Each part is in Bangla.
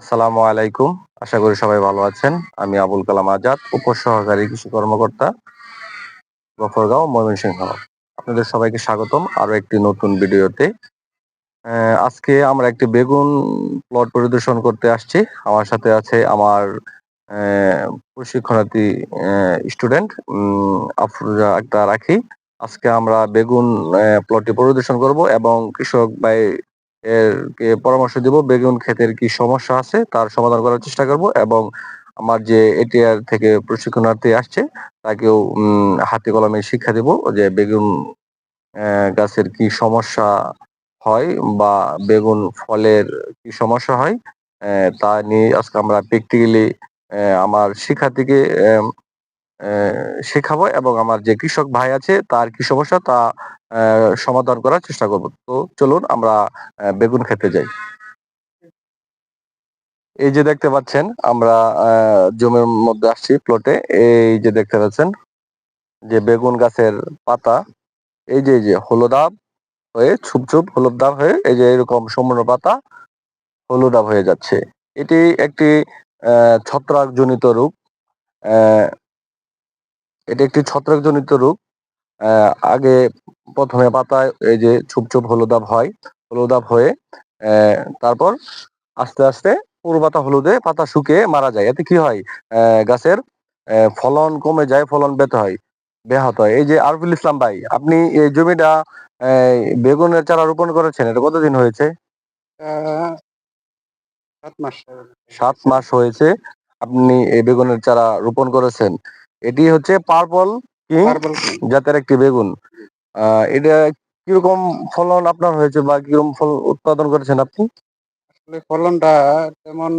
আসসালামু আলাইকুম। আশা করি সবাই ভালো আছেন। আমি আবুল কালাম আজাদ, উপসহকারী কৃষি কর্মকর্তা গফরগাঁও ময়মনসিংহ। আপনাদের সবাইকে স্বাগতম আরও একটি নতুন ভিডিওতে। আজকে আমরা একটি বেগুন প্লট পরিদর্শন করতে আসছি। আমার সাথে আছে আমার প্রশিক্ষণার্থী স্টুডেন্ট আফরোজা একটা রাখি আজকে আমরা বেগুন প্লটটি পরিদর্শন করব এবং কৃষক ভাই এর কে পরামর্শ দিব বেগুন ক্ষেতের কি সমস্যা আছে, তার সমাধান করার চেষ্টা করব এবং আমার যে এটিআর থেকে প্রশিক্ষণার্থী আসছে, তাকেও হাতে কলমে শিক্ষা দিব যে বেগুন গাছের কি সমস্যা হয় বা বেগুন ফলের কি সমস্যা হয় তা নিয়ে আজকে আমরা প্র্যাকটিক্যালি আমার শিক্ষার্থীকে শেখাবো এবং আমার যে কৃষক ভাই আছে, তার কি সমস্যা তা সমাধান করার চেষ্টা করব। তো চলুন আমরা বেগুন খেতে যাই। এই যে দেখতে পাচ্ছেন, আমরা জমির মধ্যে আসছি প্লটে এই যে দেখতে পাচ্ছেন, যে বেগুন গাছের পাতা, এই যে যে হলুদাব হয়ে, ছুপ ছুপ হলুদাব হয়ে, এই যে, এরকম সম্পূর্ণ পাতা হলুদাব হয়ে যাচ্ছে। এটি একটি ছত্রাকজনিত রোগ। এটি একটি ছত্রাকজনিত রোগ। আহ, আগে প্রথমে পাতায় এই যে ছুপ ছুপ হলুদাব হয় হলুদাব হয়ে তারপর আস্তে আস্তে পুরো পাতা হলুদে পাতা শুকিয়ে মারা যায়। এতে কি হয়? গাছের ফলন কমে যায় ফলন বেতে হয় ব্যাহত হয়। এই যে আরফুল ইসলাম ভাই আপনি এই জমিটা আহ, বেগুনের চারা রোপণ করেছেন এটা কতদিন হয়েছে? সাত মাস সাত মাস হয়েছে আপনি এই বেগুনের চারা রোপণ করেছেন। এটি হচ্ছে পার্পল কিং? জাতের একটি বেগুন। আহ এটা কীরকম ফলন আপনার হয়েছে বা কীরকম ফল উৎপাদন করেছেন আপনি? আসলে ফলনটা তেমন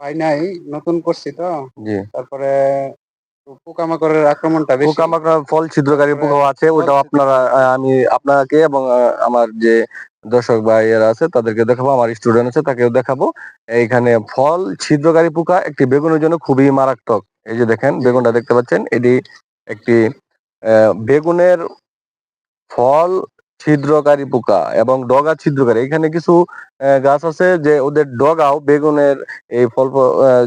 পাই নাই। নতুন করছি তো। তারপরে পোকামাকড়ের আক্রমণটা বেশি। পোকামাকড় ফল ছিদ্রকারী পোকা আছে ওটাও আপনারা আমি আপনাকে এবং আমার যে দর্শক ভাইয়েরা আছে তাদেরকে দেখাবো। আমার স্টুডেন্ট আছে তাকেও দেখাবো। এইখানে ফল ছিদ্রকারী পোকা একটি বেগুনের জন্য খুবই মারাত্মক। এই যে দেখেন বেগুনটা দেখতে পাচ্ছেন? এটি একটি আহ, বেগুনের ফল ছিদ্রকারী পোকা এবং ডগা ছিদ্রকারী। এখানে কিছু গাছ আছে যে ওদের ডগাও বেগুনের এই ফল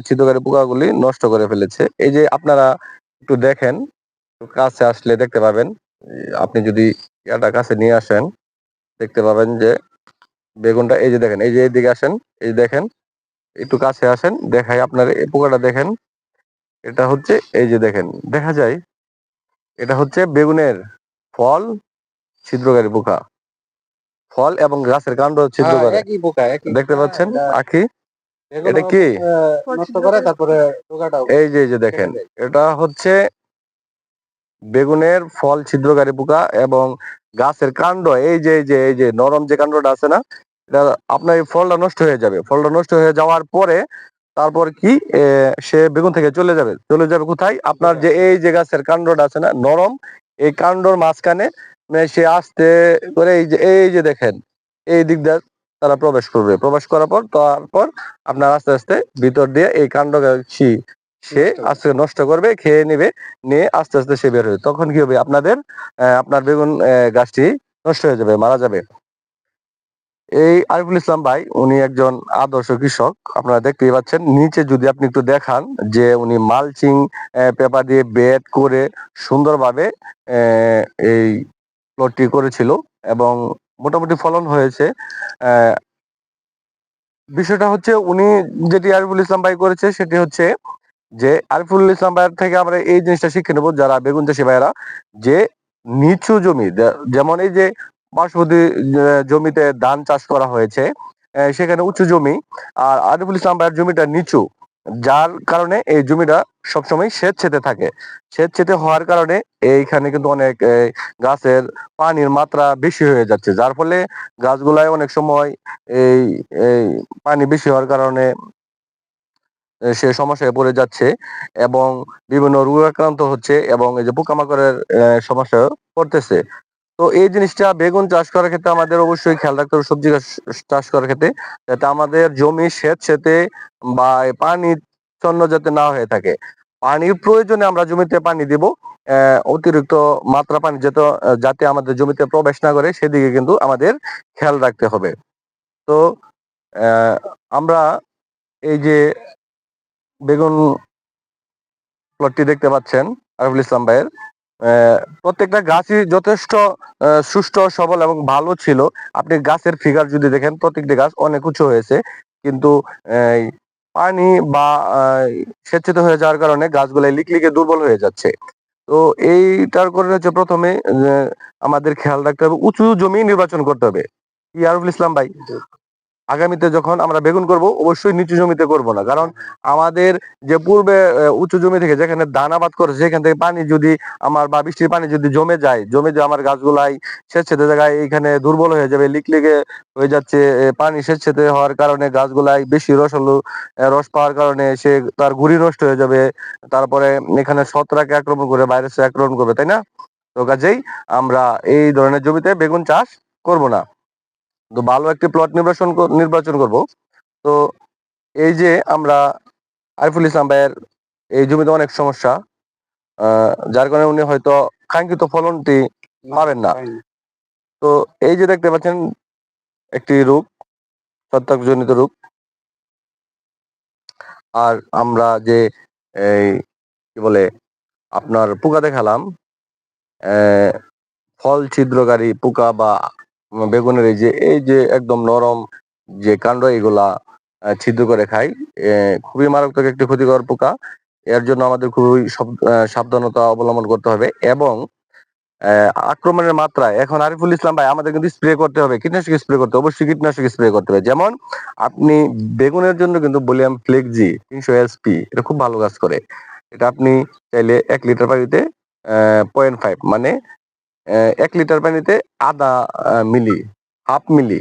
ছিদ্রকারী পোকাগুলি নষ্ট করে ফেলেছে। এই যে আপনারা একটু দেখেন কাছে আসলে দেখতে পাবেন আপনি যদি ইয়াটা কাছে নিয়ে আসেন দেখতে পাবেন যে বেগুনটা এই যে দেখেন এই যে এইদিকে আসেন এই যে দেখেন একটু কাছে আসেন দেখাই আপনার এই পোকাটা দেখেন। এটা হচ্ছে এই যে দেখেন দেখা যায় এটা হচ্ছে বেগুনের ফল ছিদ্রকারী পোকা। ফল এবং গাছের কাণ্ড ছিদ্র হ্যাঁ, করে পোকা দেখতে পাচ্ছেন? আখি? এটা কি? করে এই যে এই যে দেখেন এটা হচ্ছে বেগুনের ফল ছিদ্রকারী পোকা এবং গাছের কাণ্ড। এই যে এই যে এই যে নরম যে কাণ্ডটা আছে না এটা আপনার এই ফলটা নষ্ট হয়ে যাবে। ফলটা নষ্ট হয়ে যাওয়ার পরে তারপর কি সে বেগুন থেকে চলে যাবে। চলে যাবে কোথায়? আপনার যে এই যে গাছের কাণ্ডটা আছে না নরম এই কাণ্ডর মাঝখানে মানে সে আস্তে করে এই যে এই যে দেখেন এই দিক দিয়ে তারা প্রবেশ করবে। প্রবেশ করার পর তারপর আপনার আস্তে আস্তে ভিতর দিয়ে এই কাণ্ড সে আস্তে নষ্ট করবে খেয়ে নেবে নিয়ে আস্তে আস্তে সে বের হবে। তখন কি হবে? আপনাদের আহ, আপনার বেগুন আহ, গাছটি নষ্ট হয়ে যাবে মারা যাবে। এই আরিফুল ইসলাম ভাই, উনি একজন আদর্শ কৃষক। আপনারা দেখতেই পাচ্ছেন, নিচে যদি আপনি একটু দেখান যে উনি মালচিং পেপার দিয়ে বেড করে সুন্দরভাবে এই প্লটটি করেছিল এবং মোটামুটি ফলন হয়েছে। বিষয়টা হচ্ছে উনি যেটি আরিফুল ইসলাম ভাই করেছে, সেটি হচ্ছে যে আরিফুল ইসলাম ভাইয়ের থেকে আমরা এই জিনিসটা শিখে নেব, যারা বেগুন চাষি ভাইয়েরা, যে নিচু জমি যেমন এই যে পার্শ্ববর্তী জমিতে ধান চাষ করা হয়েছে। সেখানে উঁচু জমি। আর আরিফুল ইসলাম ভাইয়ের জমিটা নিচু। যার কারণে এই জমিটা সবসময় সেচ ছেতে থাকে। সেচ ছেতে হওয়ার কারণে এইখানে কিন্তু অনেক গাছের পানির মাত্রা বেশি হয়ে যাচ্ছে। যার ফলে গাছগুলায় অনেক সময় এই এই পানি বেশি হওয়ার কারণে সে সমস্যায় পড়ে যাচ্ছে এবং বিভিন্ন রোগ আক্রান্ত হচ্ছে এবং এই যে পোকামাকড়ের সমস্যা পড়তেছে। তো এই জিনিসটা বেগুন চাষ করার ক্ষেত্রে আমাদের অবশ্যই খেয়াল রাখতে হবে, সবজি চাষ করার ক্ষেত্রে, যাতে আমাদের জমি সেচ সেতে বা পানি ছন্ন যাতে না হয়ে থাকে। পানির প্রয়োজনে আমরা জমিতে পানি দিব অতিরিক্ত মাত্রা পানি যাতে যাতে আমাদের জমিতে প্রবেশ না করে, সেদিকে কিন্তু আমাদের খেয়াল রাখতে হবে। তো আমরা এই যে বেগুন প্লটটি দেখতে পাচ্ছেন, আরিফুল ইসলাম ভাইয়ের। প্রত্যেকটা গাছই যথেষ্ট সুষ্ঠু, সবল এবং ভালো ছিল। আপনি গাছের ফিগার যদি দেখেন, প্রত্যেকটি গাছ অনেক উঁচু হয়েছে। কিন্তু পানি বা স্বেচ্ছিত হয়ে যাওয়ার কারণে গাছগুলো লিকলিকে দুর্বল হয়ে যাচ্ছে। তো এইটার কারণে হচ্ছে প্রথমে আমাদের খেয়াল রাখতে হবে, উঁচু জমি নির্বাচন করতে হবে। আরফুল ইসলাম ভাই। আগামীতে যখন আমরা বেগুন করব, অবশ্যই নিচু জমিতে করব না। কারণ আমাদের যে পূর্বে উঁচু জমি থেকে যেখানে ধান আবাদ করেছে, সেখান থেকে পানি যদি আমার বা বৃষ্টির পানি যদি জমে যায়, জমে যে আমার গাছগুলাই সেচেতে জায়গায় এখানে দুর্বল হয়ে যাবে, লিক লেগে হয়ে যাচ্ছে পানি সেচেতে হওয়ার কারণে গাছগুলাই বেশি রস হলো রস পাওয়ার কারণে সে তার গুড়ি নষ্ট হয়ে যাবে, তারপরে এখানে ছত্রাকে আক্রমণ করে ভাইরাসে আক্রমণ করবে, তাই না? তো কাজেই আমরা এই ধরনের জমিতে বেগুন চাষ করব না। তো ভালো একটি প্লট নির্বাচন নির্বাচন করব। তো এই যে আমরা আরিফুল ইসলাম ভাইয়ের এই জমিতে অনেক সমস্যা যার কারণে উনি হয়তো কাঙ্ক্ষিত ফলনটি পাবেন না। তো এই যে দেখতে পাচ্ছেন একটি রোগ ছত্রাকজনিত রোগ আর আমরা যে এই কি বলে আপনার পোকা দেখালাম আহ, ফল ছিদ্রকারী পোকা বা বেগুনের এই যে এই যে একদম নরম যে কাণ্ড এগুলা ছিদ্র করে আহ, খুবই মারাত্মক একটি ক্ষতিকর পোকা। এর জন্য আমাদের খুবই সাবধানতা অবলম্বন করতে হবে এবং আক্রমণের মাত্রা এখন আরিফুল ইসলাম ভাই আমাদের কিন্তু স্প্রে করতে হবে কীটনাশক স্প্রে করতে হবে অবশ্যই কীটনাশক স্প্রে করতে হবে। যেমন আপনি বেগুনের জন্য কিন্তু বলিয়াম ফ্লেক্সি তিনশো এসপি এটা খুব ভালো কাজ করে। এটা আপনি চাইলে এক লিটার পানিতে পয়েন্ট ফাইভ মানে এক লিটার পানিতে আধা মিলি হাফ মিলি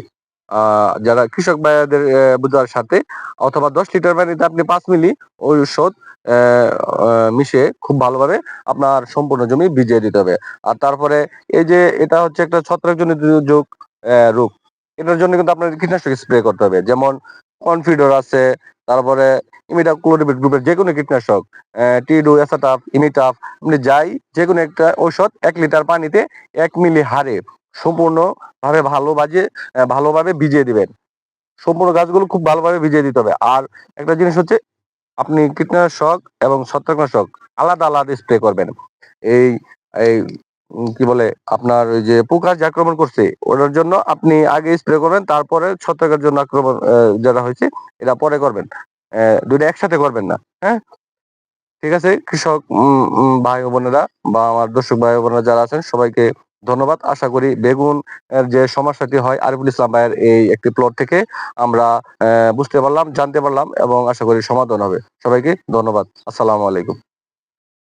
যারা কৃষক ভাইদের আহ, বোঝার সাথে অথবা দশ লিটার পানিতে আপনি পাঁচ মিলি ঔষধ মিশিয়ে খুব ভালোভাবে আপনার সম্পূর্ণ জমি ভিজিয়ে দিতে হবে। আর তারপরে এই যে এটা হচ্ছে একটা ছত্রাকজনিত যোগ রোগ এটার জন্য কিন্তু আপনার কীটনাশক স্প্রে করতে হবে। যেমন কনফিডর আছে তারপরে ইমিডা ক্লোরিবিট গ্রুপের যে কোনো কীটনাশক টিডু, এসাটাফ ইনিটাফ আপনি যাই যে কোনো একটা ঔষধ এক লিটার পানিতে এক মিলি হারে সম্পূর্ণ ভাবে ভালো বাজে ভালোভাবে ভিজিয়ে দিবেন। সম্পূর্ণ গাছগুলো খুব ভালোভাবে ভিজিয়ে দিতে হবে। আর একটা জিনিস হচ্ছে, আপনি কীটনাশক এবং ছত্রাকনাশক আলাদা আলাদা স্প্রে করবেন। এই এই কি বলে, আপনার ওই যে পোকা যে আক্রমণ করছে, ওটার জন্য আপনি আগে স্প্রে করবেন, তারপরে ছত্রাকের জন্য আক্রমণ যেটা হয়েছে এটা পরে করবেন। দুইটা একসাথে করবেন না হ্যাঁ? ঠিক আছে, কৃষক ভাই বোনেরা বা আমার দর্শক ভাই বোনেরা যারা আছেন, সবাইকে ধন্যবাদ। আশা করি বেগুন যে সমস্যাটি হয়, আরিফুল ইসলাম ভাইয়ের এই একটি প্লট থেকে আমরা বুঝতে পারলাম, জানতে পারলাম এবং আশা করি সমাধান হবে। সবাইকে ধন্যবাদ। আসসালামু আলাইকুম।